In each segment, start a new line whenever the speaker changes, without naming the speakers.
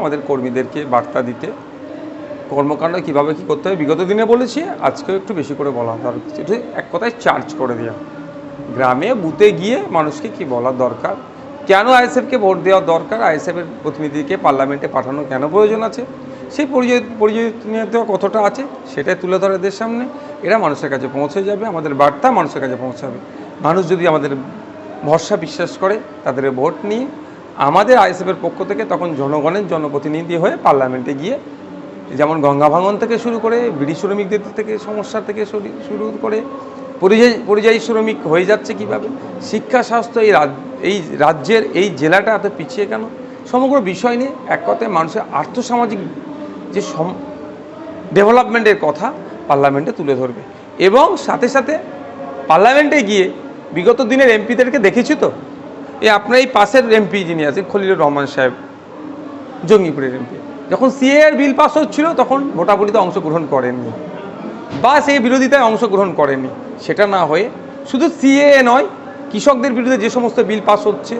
আমাদের কর্মীদেরকে বার্তা দিতে। কর্মকাণ্ড কীভাবে কী করতে হবে বিগত দিনে বলেছি, আজকেও একটু বেশি করে বলা দরকার। এক কথায় চার্জ করে দেওয়া গ্রামে বুথে গিয়ে মানুষকে কি বলার দরকার? কেন আইএসএফকে ভোট দেওয়া দরকার? আইএসএফের প্রতিনিধিকে পার্লামেন্টে পাঠানো কেন প্রয়োজন আছে? সেই পরিচয় প্রয়োজনীয়তা কতটা আছে সেটাই তুলে ধরে এদের সামনে। এরা মানুষের কাছে পৌঁছে যাবে, আমাদের বার্তা মানুষের কাছে পৌঁছাবে। মানুষ যদি আমাদের ভরসা বিশ্বাস করে, তাদের ভোট নিয়ে আমাদের আইএসএফের পক্ষ থেকে তখন জনগণের জনপ্রতিনিধি হয়ে পার্লামেন্টে গিয়ে যেমন গঙ্গা ভাঙন থেকে শুরু করে বিড়ি শ্রমিকদের থেকে সমস্যা থেকে শুরু- করে পরিযায়ী পরিযায়ী শ্রমিক হয়ে যাচ্ছে কীভাবে? শিক্ষা, স্বাস্থ্য এই এই রাজ্যের এই জেলাটা এত পিছিয়ে কেন? সমগ্র বিষয় নিয়ে এক কথায় মানুষের আর্থসামাজিক যে সম, ডেভেলপমেন্টের কথা পার্লামেন্টে তুলে ধরবে। এবং সাথে সাথে পার্লামেন্টে গিয়ে বিগত দিনের এমপিদেরকে দেখেছি তো? এই আপনার এই পাশের এমপি যিনি আছেন, খলিলুর রহমান সাহেব, জঙ্গিপুরের এমপি যখন সিএর বিল পাস হচ্ছিল, তখন ভোটাভুটিতে অংশগ্রহণ করেননি। বা সেই বিরোধিতায় অংশগ্রহণ করেনি সেটা না হয়ে শুধু সিএ নয়, কৃষকদের বিরুদ্ধে যে সমস্ত বিল পাস হচ্ছে,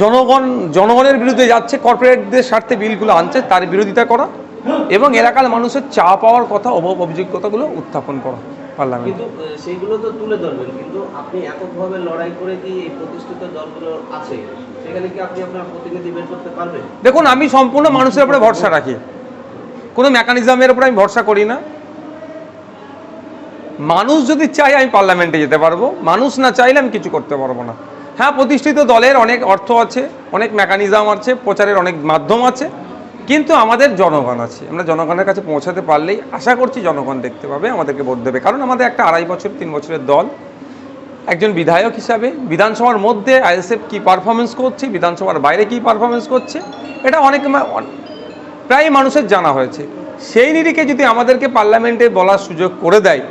জনগণ, জনগণের বিরুদ্ধে যাচ্ছে, কর্পোরেটদের স্বার্থে বিলগুলো আনছে, তার বিরোধিতা করা এবং এলাকার মানুষের চা পাওয়ার কথা অভাব অভিযোগ্যতাগুলো উত্থাপন করা। পার্লামেন্ট
কিন্তু সেইগুলো তো তুলে ধরবেন কিন্তু আপনি এককভাবে লড়াই করে কি এই প্রতিষ্ঠিত দলগুলো আছে? সেখানে কি আপনি আপনার প্রতিনিধি বের করতে পারবেন?
দেখুন আমি সম্পূর্ণ মানুষের উপরে ভরসা রাখি। কোনো মেকানিজমের উপরে আমি ভরসা করি না। মানুষ যদি চাই আমি পার্লামেন্টে যেতে পারব মানুষ না চাইলে আমি কিছু করতে পারব না। হ্যাঁ প্রতিষ্ঠিত দলের অনেক অর্থ আছে অনেক মেকানিজম আছে প্রচারের অনেক মাধ্যম আছে কিন্তু আমাদের জনগণ আছে। আমরা জনগণের কাছে পৌঁছাতে পারলেই আশা করছি জনগণ দেখতে পাবে, আমাদেরকে ভোট দেবে। কারণ আমাদের একটা আড়াই বছর, তিন বছরের দল। একজন বিধায়ক হিসাবে বিধানসভার মধ্যে আইএসএফ কী পারফরমেন্স করছে, বিধানসভার বাইরে কী পারফরমেন্স করছে, এটা অনেক প্রায় মানুষের জানা হয়েছে। সেই নিরিখে যদি আমাদেরকে পার্লামেন্টে বলার সুযোগ করে দেয়,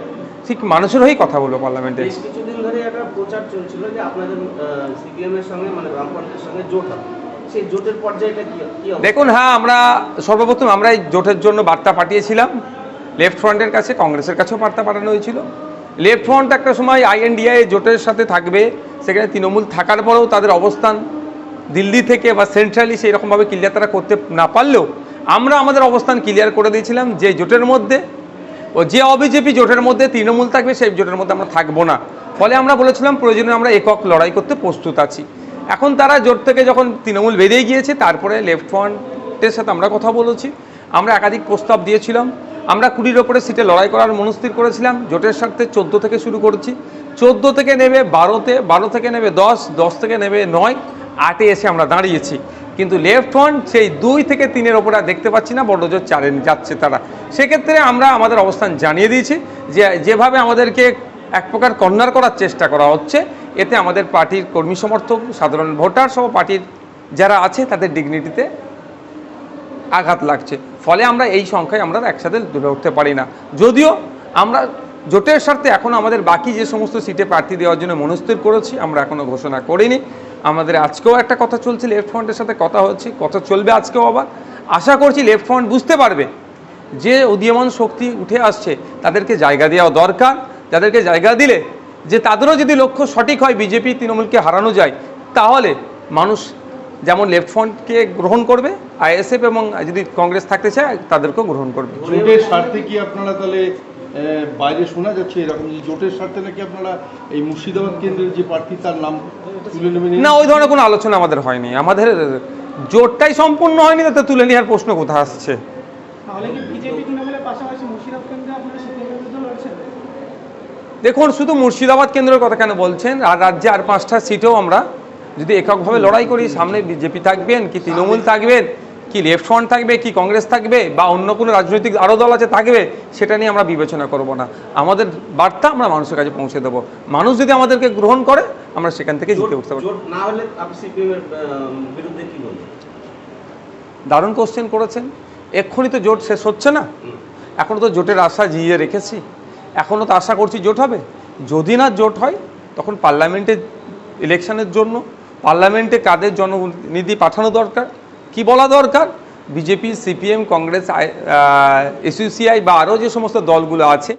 ঠিক মানুষের হয়েই কথা বলব পার্লামেন্টে
কিছুদিন ধরে একটা প্রচার চলছিল যে আপনাদের সঙ্গে মানে বামফ্রন্টের সঙ্গে জোট হবে।
দেখুন হ্যাঁ আমরা সর্বপ্রথম আমরা এই জোটের জন্য বার্তা পাঠিয়েছিলাম। লেফট ফ্রন্টের কাছে, কংগ্রেসের কাছেও বার্তা পাঠানো হয়েছিল। লেফট ফ্রন্ট একটা সময় আইএনডিআই জোটের সাথে থাকবে, সেখানে তৃণমূল থাকার পরেও তাদের অবস্থান দিল্লি থেকে বা সেন্ট্রালি সেই রকমভাবে ক্লিয়ার তারা করতে না পারলেও, আমরা আমাদের অবস্থান ক্লিয়ার করে দিয়েছিলাম যে জোটের মধ্যে। ও যে অবিজেপি জোটের মধ্যে তৃণমূল থাকবে, সেই জোটের মধ্যে আমরা থাকব না। ফলে আমরা বলেছিলাম, প্রয়োজনে আমরা একক লড়াই করতে প্রস্তুত আছি। এখন তারা জোট থেকে যখন তৃণমূল বেরিয়ে গিয়েছে, তারপরে লেফট ফ্রন্টের সাথে আমরা কথা বলেছি। আমরা একাধিক প্রস্তাব দিয়েছিলাম। আমরা কুড়ির ওপরে সিটে লড়াই করার মনস্থির করেছিলাম। জোটের স্বার্থে চোদ্দ থেকে শুরু করেছি। চোদ্দ থেকে নেবে বারোতে, বারো থেকে নেবে দশ দশ থেকে নেবে নয়, আটে এসে আমরা দাঁড়িয়েছি। কিন্তু লেফট ফ্রন্ট সেই দুই থেকে তিনের ওপরে দেখতে পাচ্ছি না, বড় জোর চারে যাচ্ছে তারা। সেক্ষেত্রে আমরা আমাদের অবস্থান জানিয়ে দিয়েছি যে, যেভাবে আমাদেরকে এক প্রকার কর্নার করার চেষ্টা করা হচ্ছে এতে আমাদের পার্টির কর্মী সমর্থক, সাধারণ ভোটার সহ পার্টির যারা আছে তাদের ডিগনিটিতে আঘাত লাগছে। ফলে আমরা এই সংখ্যায় আমরা একসাথে তুলে উঠতে পারি না। যদিও আমরা জোটের স্বার্থে এখন আমাদের বাকি যে সমস্ত সিটে প্রার্থী দেওয়ার জন্য মনস্থির করেছি, আমরা এখনও ঘোষণা করিনি। আমাদের আজকেও একটা কথা চলছে, লেফট ফ্রন্টের সাথে কথা হচ্ছে, কথা চলবে আজকেও আবার। আশা করছি লেফট ফ্রন্ট বুঝতে পারবে যে উদীয়মান শক্তি উঠে আসছে, তাদেরকে জায়গা দেওয়া দরকার। যাদেরকে জায়গা দিলে যে তাদেরও যদি লক্ষ্য সঠিক হয় বিজেপি তৃণমূলকে হারানো যায় তাহলে মানুষ যেমন লেফট ফ্রন্টকে গ্রহণ করবে আইএসএফ এবং যদি কংগ্রেস থাকতে চায় তাদেরকেও গ্রহণ করবে।
জোটের স্বার্থে কি আপনারা তাহলে বাইরে শোনা যাচ্ছে এরকম যে জোটের স্বার্থে নাকি আপনারা এই মুর্শিদাবাদ কেন্দ্রের যে প্রার্থী তার নাম তুলে নেবেন?
না ওই ধরনের কোনো আলোচনা আমাদের হয়নি। আমাদের জোটটাই সম্পূর্ণ হয়নি তাতে তুলে নেওয়ার প্রশ্ন কোথায় আসছে?
তাহলে কি বিজেপি
দেখুন শুধু মুর্শিদাবাদ কেন্দ্রের কথা কেন বলছেন? আর রাজ্যে আর পাঁচটা সিটেও আমরা যদি এককভাবে লড়াই করি সামনে বিজেপি থাকবেন কি তৃণমূল থাকবেন কি লেফট ফ্রন্ট থাকবে কি কংগ্রেস থাকবে বা অন্য কোনো রাজনৈতিক আরও দল আছে থাকবে সেটা নিয়ে আমরা বিবেচনা করব না। আমাদের বার্তা আমরা মানুষের কাছে পৌঁছে দেবো। মানুষ যদি আমাদেরকে গ্রহণ করে আমরা সেখান থেকে জিতে উঠতে পারব। দারুণ কোশ্চেন করেছেন। এক্ষুনি তো জোট শেষ হচ্ছে না।
হুম।
এখনও তো জোটের আশা জিয়ে রেখেছি। এখনও তো আশা করছি জোট হবে। যদি না জোট হয়, তখন পার্লামেন্টে ইলেকশনের জন্য, পার্লামেন্টে কাদের জননিধি পাঠানো দরকার? কি বলা দরকার? বিজেপি, সিপিএম, কংগ্রেস এসইউসিআই বা আরও যে সমস্ত দলগুলো আছে